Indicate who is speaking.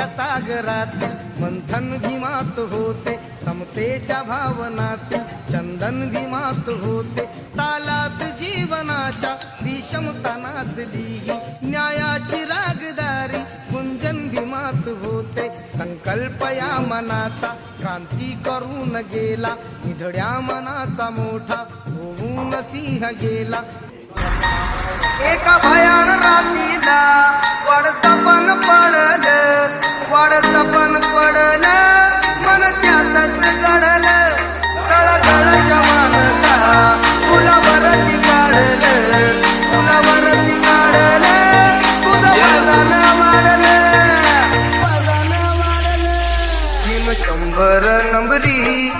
Speaker 1: समतेच्या सागरातील मंथन भीमात होते समतेच्या भावनातील चंदन भीमात होते तालात जीवनाच्या विषमतानात नाचली न्यायाची रागदारी कुंजन भीमात होते. संकल्प या मनाचा क्रांती करून गेला. निधड्या मनाचा मोठा होऊन सिंह गेला. एका भया શંભર નંબરી